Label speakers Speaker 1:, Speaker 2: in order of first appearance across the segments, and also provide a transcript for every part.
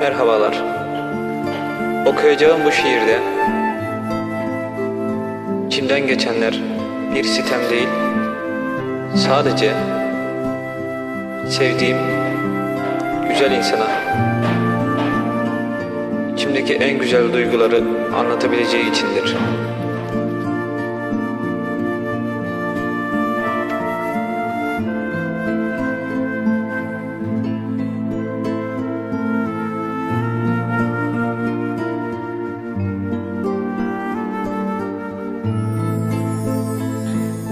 Speaker 1: Merhabalar. Okuyacağım bu şiirde içimden geçenler bir sitem değil, sadece sevdiğim güzel insana içimdeki en güzel duyguları anlatabileceği içindir.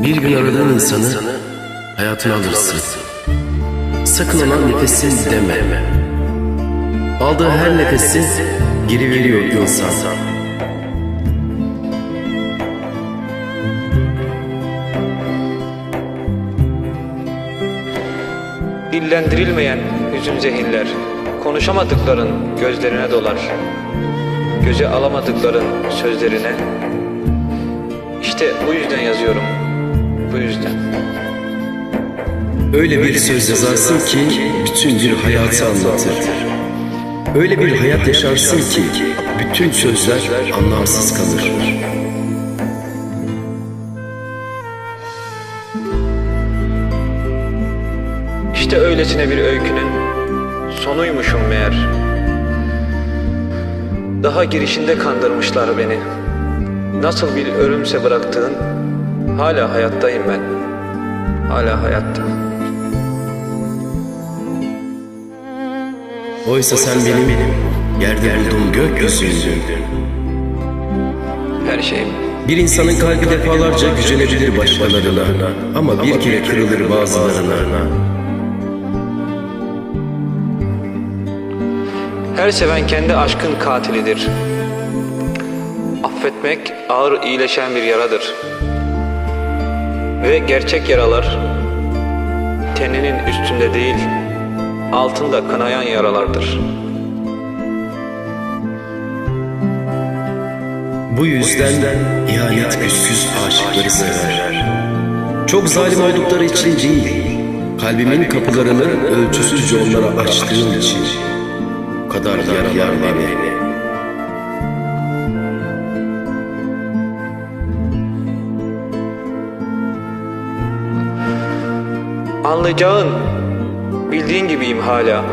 Speaker 2: Bir gün aradığın insanı hayatına alırsın. Sakın ona nefesin deme. Aldığı her nefesi geri veriyor insan.
Speaker 1: Dillendirilmeyen hüzün zehirler, konuşamadıkların gözlerine dolar. Göze alamadıkların sözlerine. İşte bu yüzden yazıyorum, bu yüzden.
Speaker 2: Öyle bir söz yazarsın ki bütün bir hayatı anlatır. Öyle bir hayat yaşarsın ki bütün sözler anlamsız kalır.
Speaker 1: İşte öylesine bir öykünün sonuymuşum meğer. Daha girişinde kandırmışlar beni. Nasıl bir ölümse bıraktığın, hala hayattayım ben. Hala hayatta.
Speaker 2: Oysa sen benim yerde bulduğum gökyüzüydün.
Speaker 1: Her şeyim.
Speaker 2: Bir insanın kalbi defalarca gücelebilir başkalarına ama bir kere kırılır bazılarına.
Speaker 1: Her seven kendi aşkın katilidir. Affetmek ağır iyileşen bir yaradır. Ve gerçek yaralar teninin üstünde değil, altında kanayan yaralardır.
Speaker 2: Bu yüzden ihanet güçsüz aşıkları sever. Çok zalim oldukları için değil, kalbimin kapılarını ölçüsüzce onlara açtığım için. Kadar yaralar beni.
Speaker 1: Anlayacağın, bildiğin gibiyim hala.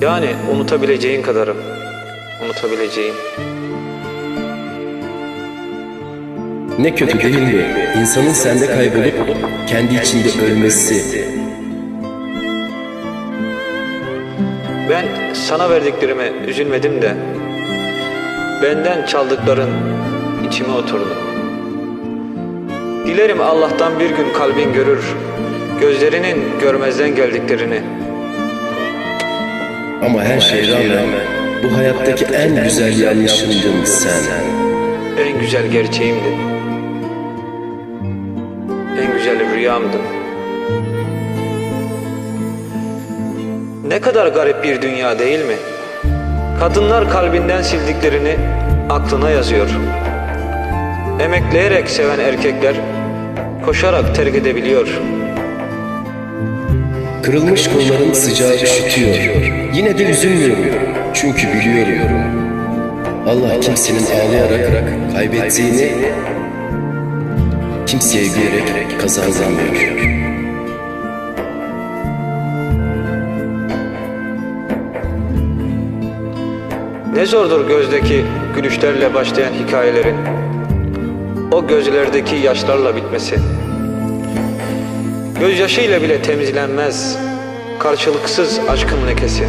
Speaker 1: Yani unutabileceğin kadarım. Unutabileceğin.
Speaker 2: Ne kötü değil mi? İnsanın sende kaybolup kendi içinde ölmesi.
Speaker 1: Ben sana verdiklerime üzülmedim de benden çaldıkların içime oturdu. Dilerim Allah'tan bir gün kalbin görür gözlerinin görmezden geldiklerini.
Speaker 2: Ama her şeye rağmen bu hayattaki en güzel yanlışımdın sen.
Speaker 1: En güzel gerçeğimdin. En güzel rüyamdın. Ne kadar garip bir dünya değil mi? Kadınlar kalbinden sildiklerini aklına yazıyor. Emekleyerek seven erkekler koşarak terk edebiliyor.
Speaker 2: Kırılmış kollarım sıcağı üşütüyor. Yine de üzülmüyorum. Çünkü biliyorum. Allah kimsenin ağlayarak kaybettiğini kimseye gülerek kazanamıyor.
Speaker 1: Ne zordur gözdeki gülüşlerle başlayan hikayelerin o gözlerdeki yaşlarla bitmesi. Gözyaşıyla bile temizlenmez karşılıksız aşkın lekesi.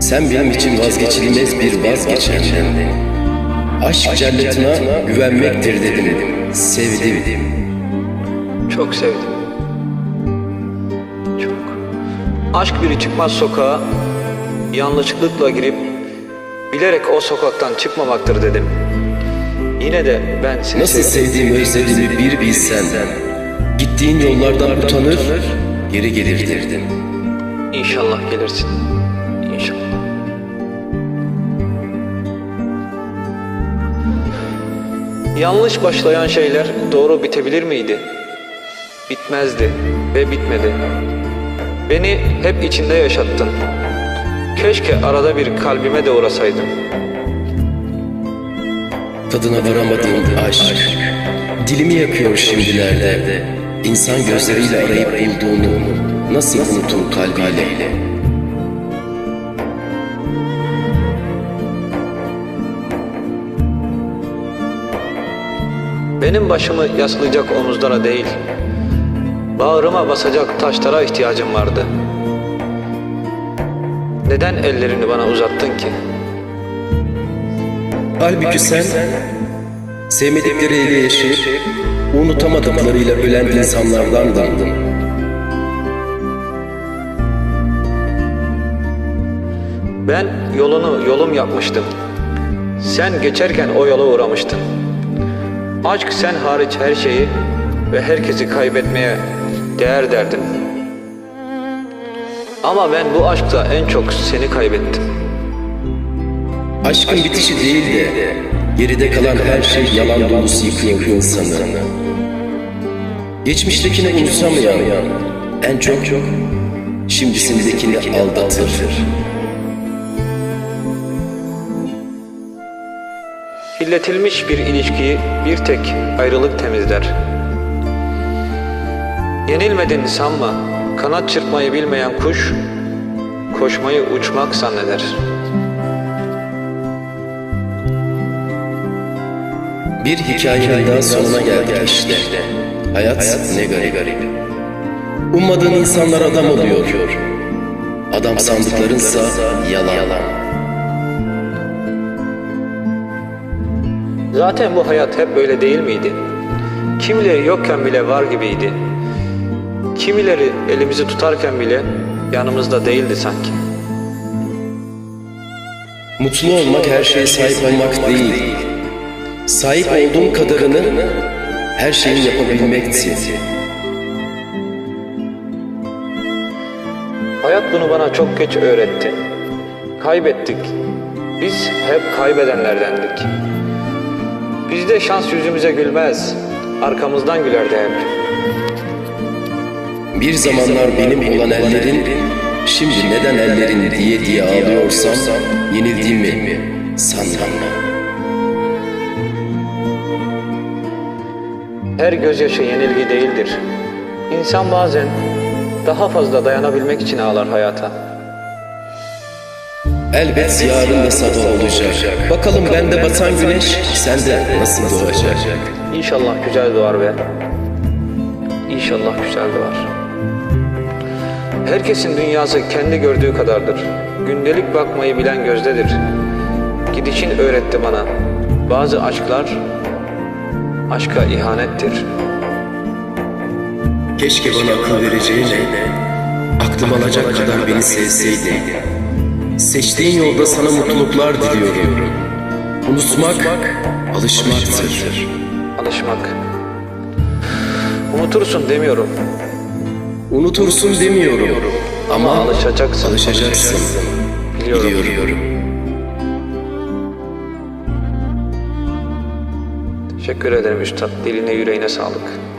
Speaker 2: Sen benim için vazgeçilmez bir vazgeçendin. Aşk cellatına güvenmektir dedim. Sevdim.
Speaker 1: Çok sevdim. Çok. Aşk biri çıkmaz sokağa, yanlışlıkla girip bilerek o sokaktan çıkmamaktır dedim. Yine de ben seni
Speaker 2: Nasıl sevdiğimi özlediğimi bir bilsen. Gittiğin yollardan utanır, geri gelirdin.
Speaker 1: İnşallah gelirsin. İnşallah. Yanlış başlayan şeyler doğru bitebilir miydi? bitmezdi ve bitmedi. Beni hep içinde yaşattın. Keşke arada bir kalbime de uğrasaydın.
Speaker 2: Tadına varamadığım aşk Dilimi yakıyor şimdilerde İnsan gözleriyle arayıp bulduğunu Nasıl unutur kalbiyle
Speaker 1: Benim başımı yaslayacak omuzlara değil, bağrıma basacak taşlara ihtiyacım vardı. Neden ellerini bana uzattın ki?
Speaker 2: Halbuki sen Sevmedikleriyle yaşayıp Unutamadıklarıyla ölen insanlardandın
Speaker 1: Ben yolunu yolum yapmıştım. Sen geçerken o yola uğramıştın. Aşk sen hariç her şeyi ve herkesi kaybetmeye değer derdin. Ama ben bu aşkta en çok seni kaybettim.
Speaker 2: Aşkın bitişi değil de geride kalan her şey yalan dolusu yıkıyor insanı. Geçmiştekini unutsamayan en çok şimdisindekini aldatır.
Speaker 1: Kirletilmiş bir ilişkiyi bir tek ayrılık temizler. Yenilmedin sanma, kanat çırpmayı bilmeyen kuş, koşmayı uçmak zanneder.
Speaker 2: Bir hikayenin daha sonuna geldik işte. Hayat ne garip. Ummadığın insanlar adam oluyor. Adam sandıklarınsa yalan.
Speaker 1: Zaten bu hayat hep böyle değil miydi? Kimileri yokken bile var gibiydi. Kimileri elimizi tutarken bile yanımızda değildi sanki.
Speaker 2: Mutlu olmak her şeye sahip olmak değil. Sahip olduğun kadarını her şeyin yapabilmekti.
Speaker 1: Hayat bunu bana çok geç öğretti. Kaybettik. Biz hep kaybedenlerdendik. Bizde şans yüzümüze gülmez. Arkamızdan gülerdi hep.
Speaker 2: Bir zamanlar benim olan ellerin şimdi neden ellerin diye diye ağlıyorsam yenildiğimi sanmam.
Speaker 1: Her gözyaşı yenilgi değildir. İnsan bazen daha fazla dayanabilmek için ağlar hayata.
Speaker 2: Elbet yarın da sabah olacak. Bakalım bende batan güneş sende nasıl doğacak?
Speaker 1: İnşallah güzel doğar be. İnşallah güzel doğar. Herkesin dünyası kendi gördüğü kadardır. Gündelik bakmayı bilen gözdedir. Gidişin öğretti bana. Bazı aşklar aşka ihanettir.
Speaker 2: Keşke bana akıl vereceğine aklım alacak kadar beni sevseydin. Seçtiğin yolda sana mutluluklar diliyorum. Unutmak alışmaktır.
Speaker 1: Alışmak. Unutursun demiyorum.
Speaker 2: Unutursun demiyorum ama
Speaker 1: Alışacaksın.
Speaker 2: alışacaksın.
Speaker 1: Biliyorum.
Speaker 2: Biliyorum.
Speaker 1: Teşekkür ederim Üstad. Diline yüreğine sağlık.